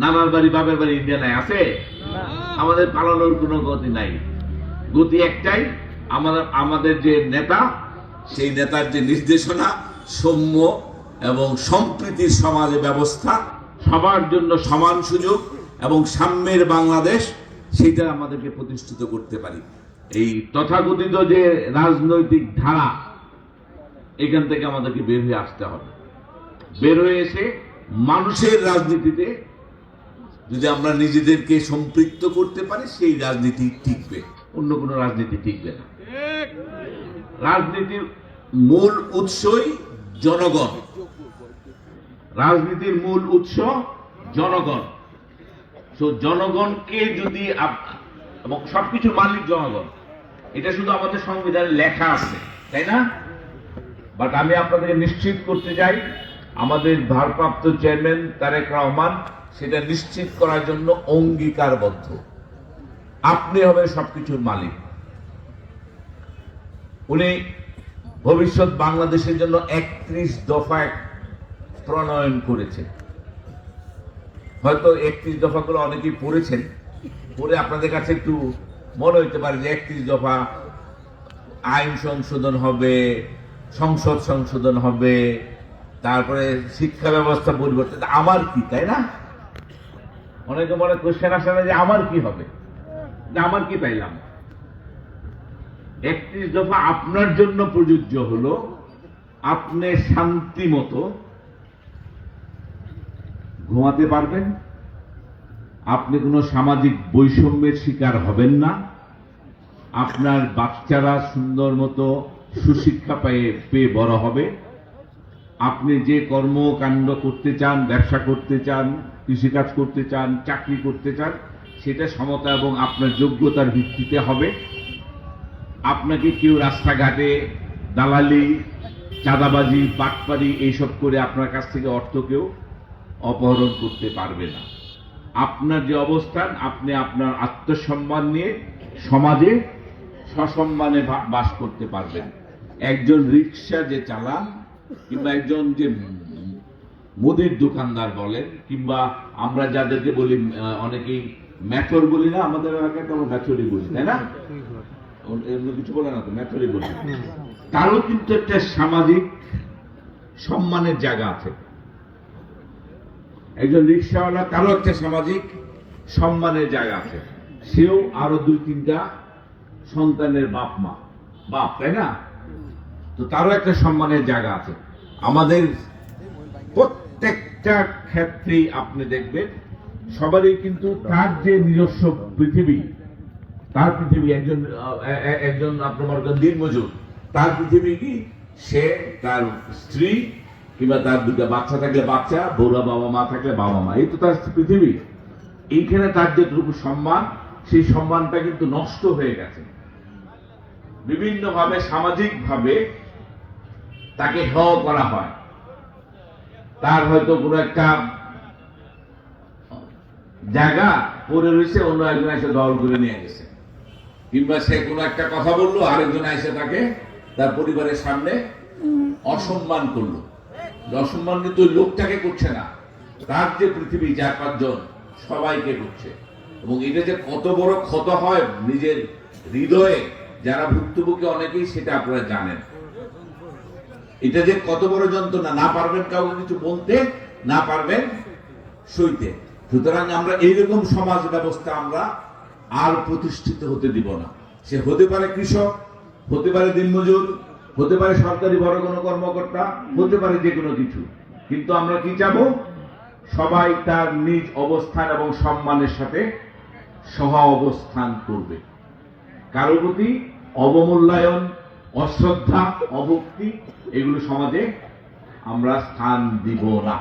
নানার বাড়ি, বাপের বাড়ি ইন্ডিয়ানায় আছে? আমাদের পালানোর কোনো গতি নাই। গতি একটাই, আমাদের আমাদের যে নেতা, সেই নেতার যে নির্দেশনা, সৌম্য এবং সম্প্রীতির সমাজে ব্যবস্থা, সবার জন্য সমান সুযোগ এবং সাম্যের বাংলাদেশ, সেইটা আমাদেরকে প্রতিষ্ঠিত করতে পারি। এই তথাকথিত যে রাজনৈতিক ধারা, এখান থেকে আমাদেরকে বের হয়ে আসতে হবে। বের হয়ে এসে মানুষের রাজনীতিতে যদি আমরা নিজেদেরকে সম্পৃক্ত করতে পারি, সেই রাজনীতি টিকবে। অন্য কোনো রাজনীতি টিকবে না। রাজনীতির মূল উৎসই জনগণ। রাজনীতির মূল উৎস জনগণ। তো জনগণকে যদি এবং সবকিছু মালিক জনগণ। এটা শুধু আমাদের সংবিধানে লেখা আছে, তাই না? বাট আমি আপনাদেরকে নিশ্চিত করতে চাই আমাদের ভারপ্রাপ্ত চেয়ারম্যান তারেক রহমান সেটা নিশ্চিত করার জন্য অঙ্গীকারবদ্ধ। আপনি হবেন সবকিছুর মালিক। উনি ভবিষ্যৎ বাংলাদেশের জন্য একত্রিশ দফায় প্রণয়ন করেছেন। হয়তো একত্রিশ দফাগুলো অনেকেই পড়েছেন। পড়ে আপনাদের কাছে একটু মনে হইতে পারে যে একত্রিশ দফা আইন সংশোধন হবে, সংসদ সংশোধন হবে তারপরে শিক্ষা ব্যবস্থা পরিবর্তন আমার কি, তাই না? অনেকে মনে কোশ্চেন আসে না যে আমার কি হবে? আমার কি পাইলাম? একত্রিশ দফা আপনার জন্য প্রযোজ্য হলো আপনি শান্তি মতো ঘুমাতে পারবেন। আপনি কোনো সামাজিক বৈষম্যের শিকার হবেন না। আপনার বাচ্চারা সুন্দর মতো সুশিক্ষা পেয়ে পেয়ে বড় হবে। আপনি যে কর্মকাণ্ড করতে চান, ব্যবসা করতে চান, কৃষিকাজ করতে চান, চাকরি করতে চান, সেটা সমতা এবং আপনার যোগ্যতার ভিত্তিতে হবে। আপনাকে কেউ রাস্তাঘাটে দালালি, চাঁদাবাজি, বাটপারি এইসব করে আপনার কাছ থেকে অর্থ কেউ অপহরণ করতে পারবে না। আপনার যে অবস্থান, আপনি আপনার আত্মসম্মান নিয়ে সমাজে সসম্মানে বাস করতে পারবেন। একজন রিক্সা যে চালান কিংবা একজন যে মুদির দোকানদার বলেন কিংবা আমরা যাদেরকে বলি অনেকেই ম্যাথর বলি না, আমাদের এলাকায় তো আমরা ম্যাথরই বলি, তাই না? ওর- কিছু বলে না তো ম্যাথরই বলি। তারও কিন্তু একটা সামাজিক সম্মানের জায়গা আছে। একজন রিক্সাওয়ালা, তারও একটা সামাজিক সম্মানের জায়গা আছে। সেও আরও দুই তিনটা সন্তানের বাপ মা বাপ, তাই না? তো তারও একটা সম্মানের জায়গা আছে। আমাদের প্রত্যেকটা ক্ষেত্রে আপনি দেখবেন, সবারই কিন্তু তার যে নিজস্ব পৃথিবী, তার পৃথিবী একজন একজন আপনার করেন দিনমজুর, তার পৃথিবী কি? সে তার স্ত্রী কিংবা তার দুটা বাচ্চা থাকলে বাচ্চা বৌরা বাবা মা থাকলে বাবা মা, এই তো তার পৃথিবী। এইখানে তার যেটুকু সম্মান, সেই সম্মানটা কিন্তু নষ্ট হয়ে গেছে। বিভিন্নভাবে, সামাজিকভাবে তাকে হেয় করা হয়। তার হয়তো কোনো একটা জায়গা পড়ে রয়েছে, অন্য একজন এসে দল করে নিয়ে গেছে। কিংবা সে কোনো একটা কথা বলল, আরেকজন এসে তাকে তার পরিবারের সামনে অসম্মান করল। অসম্মান কিন্তু লোকটাকে করছে না। তার যে পৃথিবী চার পাঁচজন সবাইকে করছে। এবং এটা যে কত বড় ক্ষত হয় নিজের হৃদয়ে যারা ভুক্তভোগী অনেকেই সেটা আপনারা জানেন। এটা যে কত বড় যন্ত্রণা, না পারবেন কাউকে কিছু বলতে, না পারবেন সইতে। সুতরাং আমরা এইরকম সমাজ ব্যবস্থা আমরা আর প্রতিষ্ঠিত হতে দিব না। সে হতে পারে কৃষক, হতে পারে দিনমজুর, হতে পারে সরকারি বড় কোনো কর্মকর্তা, হতে পারে যে কোনো কিছু। কিন্তু আমরা কি চাবো? সবাই তার নিজ অবস্থান এবং সম্মানের সাথে সহ অবস্থান করবে। কারও প্রতি অবমূল্যায়ন অশ্রদ্ধা অভক্তি এগুলো সমাজে আমরা স্থান দিব না।